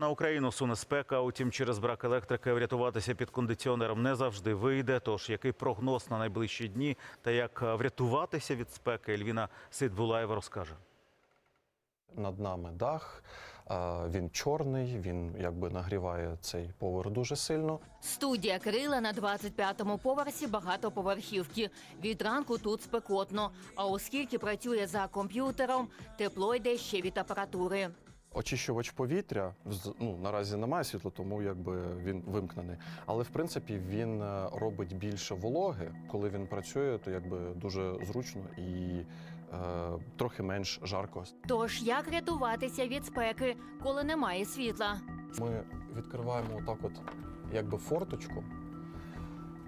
На Україну суне спека, утім, через брак електрики врятуватися під кондиціонером не завжди вийде. Тож який прогноз на найближчі дні та як е, врятуватися від спеки, Ельвіна Сидбулаєва розкаже. Над нами дах, він чорний, він якби нагріває цей поверх дуже сильно. Студія Кирила на 25-му поверсі багатоповерхівки. Від ранку тут спекотно. А оскільки працює за комп'ютером, тепло йде ще від апаратури. Очищувач повітря ну, наразі немає світла, тому якби він вимкнений. Але в принципі він е, робить більше вологи. Коли він працює, то якби дуже зручно і е, трохи менш жарко. Тож як рятуватися від спеки, коли немає світла? Ми відкриваємо отак, от якби форточку.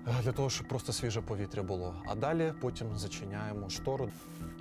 Е, Для того, щоб просто свіже повітря було. А далі потім зачиняємо штору,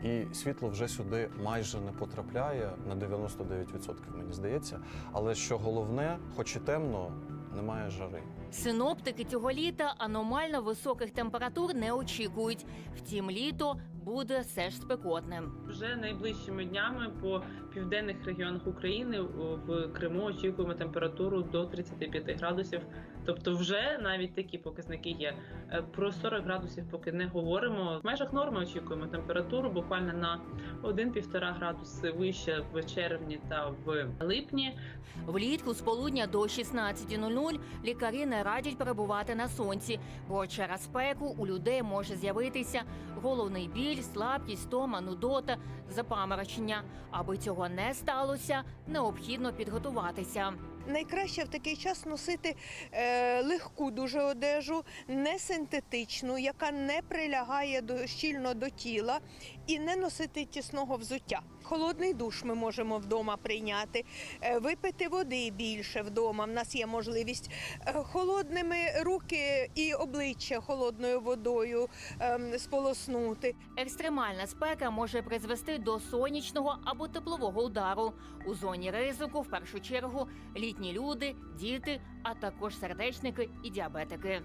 і світло вже сюди майже не потрапляє на 99%, мені здається. Але що головне, хоч і темно, немає жари. Синоптики цього літа аномально високих температур не очікують. Втім, літо буде все ж спекотним. Вже найближчими днями по південних регіонах України в Криму очікуємо температуру до 35 градусів. Тобто, вже навіть такі показники є. Е, Про 40 градусів поки не говоримо. В межах норми очікуємо температуру буквально на 1-1,5 градуси вище в червні та в липні. Влітку з полудня до 16.00 лікарі не радять перебувати на сонці, бо через спеку у людей може з'явитися головний біль, слабкість, тома, нудота, запаморочення. Аби цього не сталося, необхідно підготуватися. Найкраще в такий час носити е, легку дуже одежу, не синтетичну, яка не прилягає до, щільно до тіла, і не носити тісного взуття. Холодний душ ми можемо вдома прийняти, е, випити води більше вдома. В нас є можливість е, холодними руки і обличчя холодною водою ем, сполоснути. Екстремальна спека може призвести до сонячного або теплового удару. У зоні ризику в першу чергу літні люди, діти, а також сердечники і діабетики.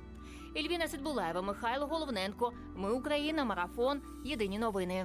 Ельвіна Сидбулаєва, Михайло Головненко. Ми Україна. Марафон. Єдині новини.